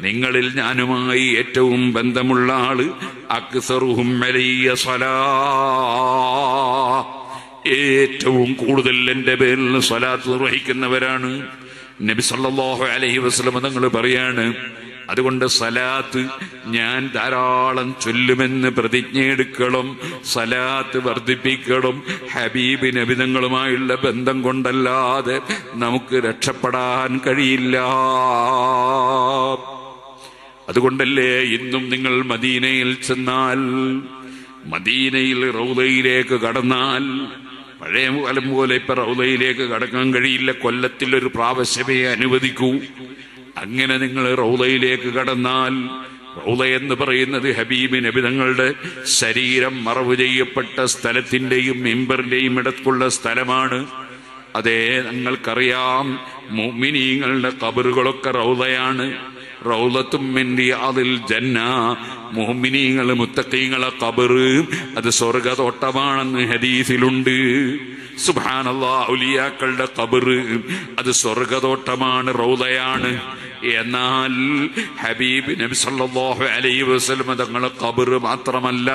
നിങ്ങളിൽ ഞാനുമായി ഏറ്റവും ബന്ധമുള്ള ആൾ അക്സറുഹും ഏറ്റവും കൂടുതൽ എന്റെ പേരിൽ സ്വലാത്ത് നിർവഹിക്കുന്നവരാണ് നബി സല്ലാഹു അലഹി വസല്ലം നിങ്ങൾ പറയാണ് അതുകൊണ്ട് സലാത്ത് ഞാൻ ധാരാളം ചൊല്ലുമെന്ന് പ്രതിജ്ഞയെടുക്കണം സലാത്ത് വർദ്ധിപ്പിക്കണം. ഹബീബ് നബിതങ്ങളുമായുള്ള ബന്ധം കൊണ്ടല്ലാതെ നമുക്ക് രക്ഷപ്പെടാൻ കഴിയില്ല. അതുകൊണ്ടല്ലേ ഇന്നും നിങ്ങൾ മദീനയിൽ ചെന്നാൽ മദീനയിൽ റൗദയിലേക്ക് കടന്നാൽ പഴയ കാലം പോലെ ഇപ്പൊ റൗദയിലേക്ക് കടക്കാൻ കഴിയില്ല കൊല്ലത്തിൽ ഒരു പ്രാവശ്യമേ അനുവദിക്കൂ. അങ്ങനെ നിങ്ങൾ റൗദയിലേക്ക് കടന്നാൽ റൗദ എന്ന് പറയുന്നത് ഹബീബ് നബിതങ്ങളുടെ ശരീരം മറവ് ചെയ്യപ്പെട്ട സ്ഥലത്തിന്റെയും മെമ്പറിന്റെയും ഇടത്തുള്ള സ്ഥലമാണ്. അതേ നിങ്ങൾക്കറിയാം മുഅ്മിനീങ്ങളുടെ കബറുകളൊക്കെ റൗദയാണ്. മുഹമ്മിനീങ്ങൾ മുത്തക്കീങ്ങളെ കബറ് അത് സ്വർഗതോട്ടമാണെന്ന് ഹദീസിലുണ്ട്. സുബാനല്ലാ ഔലിയാക്കളുടെ കബറ് അത് സ്വർഗതോട്ടമാണ് റൗദയാണ് എന്നാൽ ഹബീബ് നബി സല്ലല്ലാഹു അലൈഹി വസല്ലം തങ്ങൾ ഖബർ മാത്രമല്ല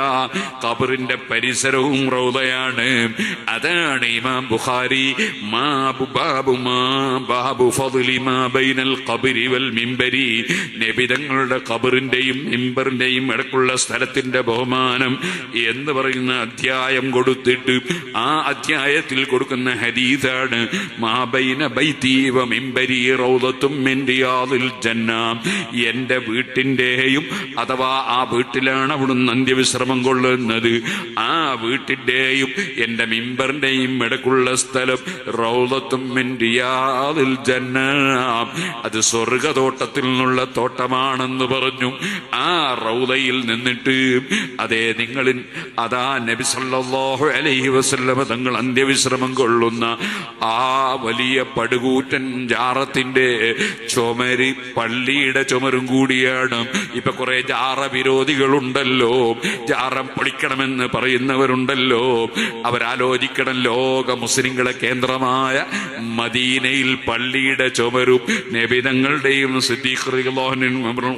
ഖബറിന്റെ പരിസരവും റൗദയാണ്. അതാണ് ഇമാം ബുഖാരി മാ ബാബു മാ ബാബു ഫദ്ലി മാ ബൈനൽ ഖബരി വൽ മിംബരി. നബി തങ്ങളുടെ ഖബറിന്റെയും മിംബറിന്റെയും ഇടക്കുള്ള സ്ഥലത്തിന്റെ ബഹുമാനം എന്ന് പറയുന്ന അധ്യായം കൊടുത്തിട്ട് ആ അധ്യായത്തിൽ കൊടുക്കുന്ന ഹദീസാണ് മാ ബൈന ബൈതീവ മിംബരി റൗദത്തും മിൻ റിയാദിൽ ജന്ന. എന്റെ വീട്ടിന്റെയും അഥവാ ആ വീട്ടിലാണ് അവിടുന്ന് അന്ത്യവിശ്രമം കൊള്ളുന്നത്. ആ വീട്ടിന്റെയും എന്റെ മിമ്പറിന്റെയും ഇടക്കുള്ള സ്ഥലം റൗദത്തും ജന്ന. അത് സ്വർഗതോട്ടത്തിൽ നിന്നുള്ള തോട്ടമാണെന്ന് പറഞ്ഞു. ആ റൗദയിൽ നിന്നിട്ട് അതേ നിങ്ങളിൽ അതാ നബി സല്ലല്ലാഹു അലൈഹി വസല്ലമ തങ്ങൾ അന്ത്യവിശ്രമം കൊള്ളുന്ന ആ വലിയ പടുകൂറ്റൻ ജാറത്തിന്റെ ചുമര് പള്ളിയുടെ ചുമരും കൂടിയാണ്. ഇപ്പൊ കുറെ ജാറ വിരോധികളുണ്ടല്ലോ. ജാറം പൊളിക്കണമെന്ന് പറയുന്നവരുണ്ടല്ലോ. അവരാലോചിക്കണം ലോക മുസ്ലിങ്ങളെ കേന്ദ്രമായ മദീനയിൽ പള്ളിയുടെ ചുമരും നബിതങ്ങളുടെയും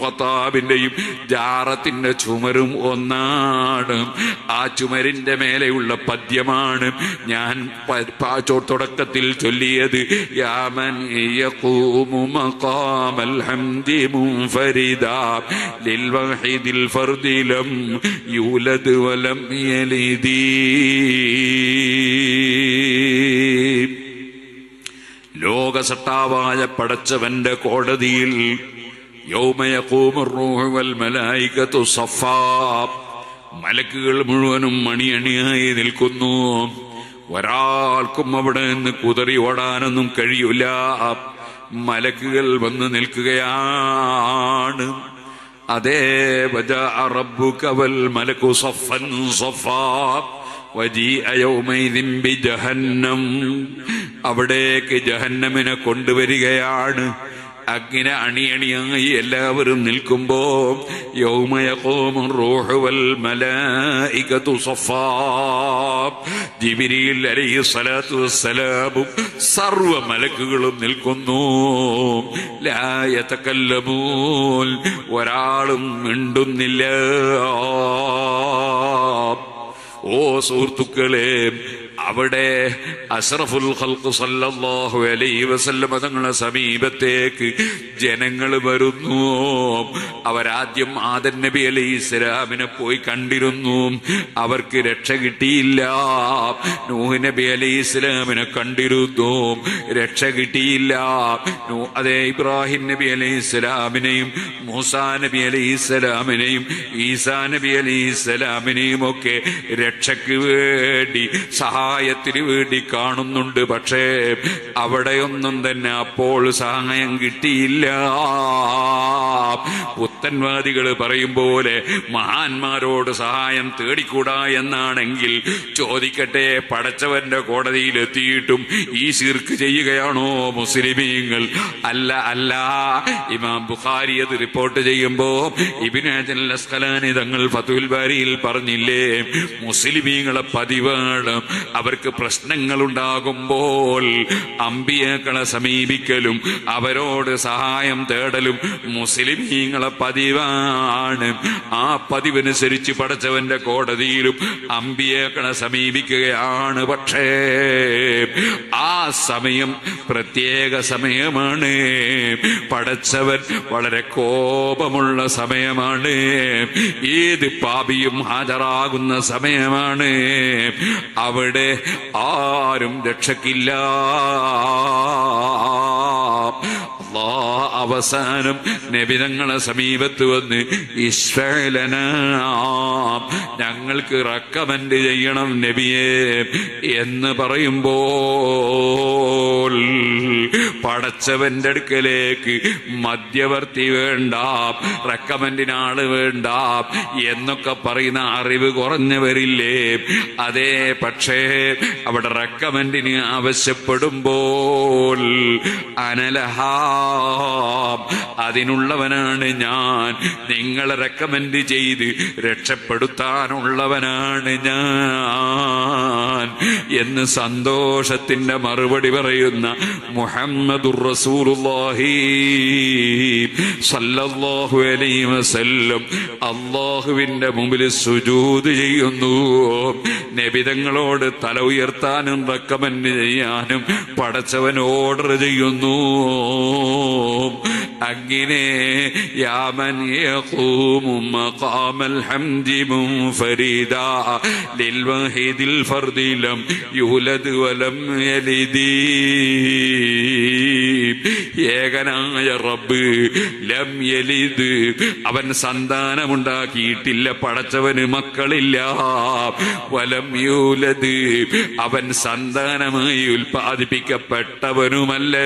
ഖത്താബിന്റെയും ജാറത്തിന്റെ ചുമരും ഒന്നാണ്. ആ ചുമരിന്റെ മേലെയുള്ള പദ്യമാണ് ഞാൻ തുടക്കത്തിൽ ചൊല്ലിയത്. യാമൻ യഖൂമു മഖാമൽ الحمد منفردا ലിൽവഹിദിൽ الفرد ലം يولد വലം يلد ലോകസട്ടാവായ പടച്ചവന്റെ കോടതിയിൽ മലക്കുകൾ മുഴുവനും മണിയണിയായി നിൽക്കുന്നു. ഒരാൾക്കും അവിടെ നിന്ന് കുതറി ഓടാനൊന്നും കഴിയൂല. മലക്കുകൾ വന്ന് നിൽക്കുകയാണ്. അതേ അറബു കവൽ മലക്കു സഫൻ സഫാ ജഹന്നം അവിടേക്ക് ജഹന്നമിനെ കൊണ്ടുവരികയാണ്. അങ്ങനെ അണിയണിയായി എല്ലാവരും നിൽക്കുമ്പോ യൗമയഖൂമുർ ജിബ്രീൽ അലൈഹി സ്വലാത്തു വസ്സലാമും സർവ മലക്കുകളും നിൽക്കുന്നു. ലായതക്കല്ലമൂൽ ഒരാളും മിണ്ടുന്നില്ല. ഓ സുഹൃത്തുക്കളെ അവിടെ അഷ്റഫുൽ ഖൽഖ് സല്ലല്ലാഹു അലൈഹി വസല്ലം തങ്ങളുടെ സമീപത്തേക്ക് ജനങ്ങൾ വരുന്നു. അവരാദ്യം ആദൻ നബി അലൈഹി ഇസ്ലാമിനെ പോയി കണ്ടിരുന്നു. അവർക്ക് രക്ഷ കിട്ടിയില്ല. നൂഹ് നബി അലൈഹി ഇസ്ലാമിനെ കണ്ടിരുന്നു. രക്ഷ കിട്ടിയില്ല. അതെ ഇബ്രാഹിം നബി അലൈഹി ഇസ്ലാമിനെയും മൂസാ നബി അലൈഹി ഇസ്ലാമിനെയും ഈസാ നബി അലൈഹി ഇസ്ലാമിനെയും ഒക്കെ രക്ഷയ്ക്ക് വേണ്ടി സഹായത്തിന് വേണ്ടി കാണുന്നുണ്ട്. പക്ഷേ അവിടെയൊന്നും തന്നെ അപ്പോൾ സഹായം കിട്ടിയില്ല. പുത്തൻവാദികൾ പറയും പോലെ മഹാന്മാരോട് സഹായം തേടിക്കൂടാ എന്നാണെങ്കിൽ ചോദിക്കട്ടെ പടച്ചവന്റെ കോടതിയിൽ എത്തിയിട്ടും ഈ ശിർക്ക് ചെയ്യുകയാണോ മുസ്ലിമീങ്ങൾ? അല്ല അല്ല. ഇമാം ബുഖാരി അത് റിപ്പോർട്ട് ചെയ്യുമ്പോ ഇബിനാജൻസ്കലാനി തങ്ങൾ ഫതുൽ ബാരിയിൽ പറഞ്ഞില്ലേ മുസ്ലിമീങ്ങളെ പതിവാണ്. അവർക്ക് പ്രശ്നങ്ങൾ ഉണ്ടാകുമ്പോൾ അമ്പിയാക്കളെ സമീപിക്കലും അവരോട് സഹായം തേടലും മുസ്ലിമീങ്ങളെ പതിവാണ്. ആ പതിവനുസരിച്ച് പടച്ചവന്റെ കോടതിയിലും അമ്പിയേക്കണ സമീപിക്കുകയാണ് പക്ഷേ ആ സമയം പ്രത്യേക സമയമാണ്. പടച്ചവൻ വളരെ കോപമുള്ള സമയമാണ്. ഏത് പാപിയും ഹാജരാകുന്ന സമയമാണ്. അവിടെ ആരും രക്ഷക്കില്ല. അവസാനം നബിതങ്ങളെ സമീപത്ത് വന്ന് ഇശ്വലന ഞങ്ങൾക്ക് റെക്കമെൻഡ് ചെയ്യണം നബിയെ എന്ന് പറയുമ്പോൾ പടച്ചവന്റെ അടുക്കലേക്ക് മധ്യവർത്തി വേണ്ട റെക്കമെന്റിന് ആൾ വേണ്ട എന്നൊക്കെ പറയുന്ന അറിവ് കുറഞ്ഞവരില്ലേ? അതേ പക്ഷേ അവിടെ റെക്കമെന്റിന് ആവശ്യപ്പെടുമ്പോൾ അനലഹാം അതിനുള്ളവനാണ് ഞാൻ. നിങ്ങളെ റെക്കമെൻഡ് ചെയ്ത് രക്ഷപ്പെടുത്താനുള്ളവനാണ് ഞാൻ. എന്ന് സന്തോഷത്തിന്റെ മറുപടി പറയുന്ന മുഹമ്മദുർ റസൂലുള്ളാഹി സല്ലല്ലാഹു അലൈഹി വസല്ലം അള്ളാഹുവിന്റെ മുമ്പിൽ സുജൂദ് ചെയ്യുന്നു. നബിതങ്ങളോട് തല ഉയർത്താനും റെക്കമെൻഡ് ചെയ്യാനും പടച്ചവൻ ഓർഡർ ചെയ്യുന്നു. അങ്ങനെ യാമൻ യഖൂമു മഖാമൽ ഹംദി മുൻഫരിദാ. ലിൽവഹിദിൽ ഫർദി ലം യൂലദ് വലം യലിദി. ഏകനായ റബ്ബ് ലം യലിദ്. അവൻ സന്താനമുണ്ടാക്കിയിട്ടില്ല പടച്ചവന് മക്കളില്ല. വലം യൂലത് അവൻ സന്താനമായി ഉൽപ്പാദിപ്പിക്കപ്പെട്ടവനുമല്ല.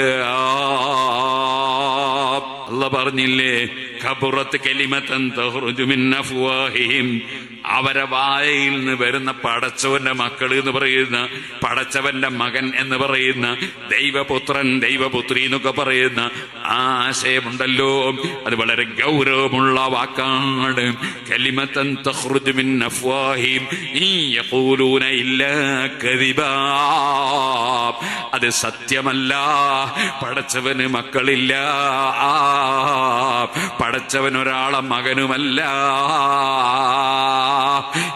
അല്ല പറഞ്ഞില്ലേ? ഖബറത്ത് കലിമത്തൻഹിം അവരെ വായയിൽ നിന്ന് വരുന്ന പടച്ചവന്റെ മക്കൾ എന്ന് പറയുന്ന പടച്ചവന്റെ മകൻ എന്ന് പറയുന്ന ദൈവപുത്രൻ ദൈവപുത്രി എന്നൊക്കെ പറയുന്ന ആ ആശയമുണ്ടല്ലോ. അത് വളരെ ഗൗരവമുള്ള വാക്കാണ്. കലിമത്തൻ തഹ്റുജുമിൻ അഫ്വാഹിം. ഈ യഖൂലൂന ഇല്ലാ കദിബാ. അത് സത്യമല്ല. പടച്ചവന് മക്കളില്ല. പടച്ചവൻ ഒരാളെ മകനുമല്ല.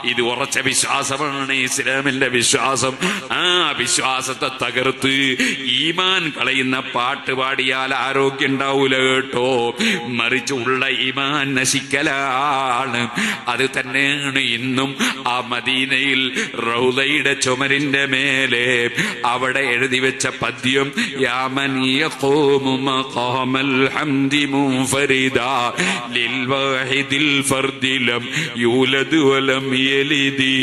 ഇത് ഉറച്ച വിശ്വാസമാണ് ഇസ്ലാമിന്റെ വിശ്വാസം. ആ വിശ്വാസത്തെ തകർത്ത് ഈമാൻ കളയുന്ന പാട്ട് പാടിയാൽ ആരോഗ്യം ഉണ്ടാവൂല കേട്ടോ. മറിച്ച് ഉള്ള ഈമാൻ നശിക്കലാണ്. അത് തന്നെയാണ് ഇന്നും ആ മദീനയിൽ റൗദയുടെ ചുമരിന്റെ മേലെ അവിടെ എഴുതി വെച്ച പദ്യം യാമൻ യഖൂമു മഖാമൽ ഹംദി മുൻഫരിദാ ലിൽവാഹിദിൽ ഫർദി ലം യൂലദ് വലം യലിദി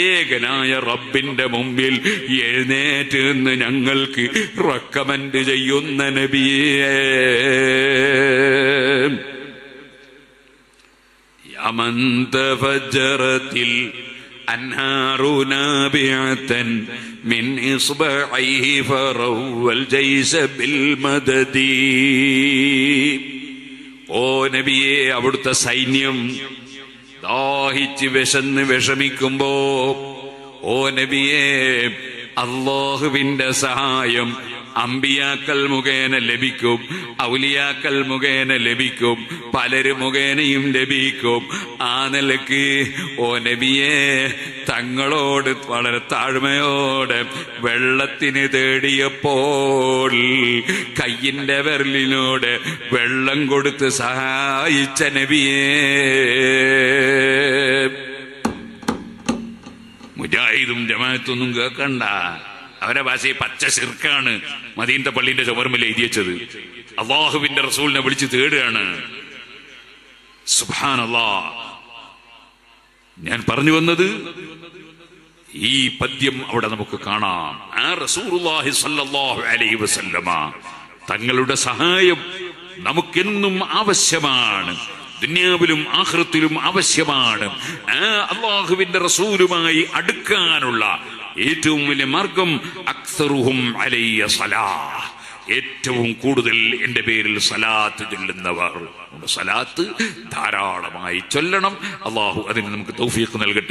ഏകനായ റബ്ബിന്റെ മുമ്പിൽ എഴുന്നേറ്റ് നിന്ന് ഞങ്ങൾക്ക് റെക്കമെന്റ് ചെയ്യുന്ന നബിയേ يمن تفجرت الأنهار نابعة من إصبعيه فروى الجيش بالمدد ഓ നബിയെ അവിടുത്തെ സൈന്യം ദാഹിച്ച് വിശന്ന് വിഷമിക്കുമ്പോ ഓ നബിയെ അള്ളാഹുവിന്റെ സഹായം അമ്പിയാക്കൽ മുഖേന ലഭിക്കും ഔലിയാക്കൽ മുഖേന ലഭിക്കും പലരും മുഖേനയും ലഭിക്കും. ആ നിലയ്ക്ക് ഓ നബിയെ തങ്ങളോട് വളരെ താഴ്മയോടെ വെള്ളത്തിന് തേടിയപ്പോൾ കയ്യിന്റെ വിരലിനോട് വെള്ളം കൊടുത്ത് സഹായിച്ച നബിയേ. മുജാഹിദും ജമാഅത്തൊന്നും കേൾക്കണ്ട. അവരെ ഭാഷയെ പച്ച ശിർക്കാണ് മദീനത്തെ പള്ളിന്റെ ചുമർമിൽ എഴുതി വെച്ചത്. അള്ളാഹുവിന്റെ റസൂലിനെ വിളിച്ച് തേടുകയാണ്. സുബാനല്ലാ ഞാൻ പറഞ്ഞു വന്നത് ഈ പദ്യം അവിടെ നമുക്ക് കാണാം. ആ അലൈഹി വസല്ലമ തങ്ങളുടെ സഹായം നമുക്കെന്നും ആവശ്യമാണ്. ദുന്യാവിലും ആഹൃത്തിലും ആവശ്യമാണ്. ആ അള്ളാഹുവിന്റെ റസൂലുമായി അടുക്കാനുള്ള ഏറ്റവും വലിയ മാർഗം അക്സറുഹും അലയ്യ സലാ. ഏറ്റവും കൂടുതൽ എന്റെ പേരിൽ സലാത്ത് ചൊല്ലുന്നവർ. സലാത്ത് ധാരാളമായി ചൊല്ലണം. അള്ളാഹു അതിന് നമുക്ക് തൗഫീഖ് നൽകട്ടെ.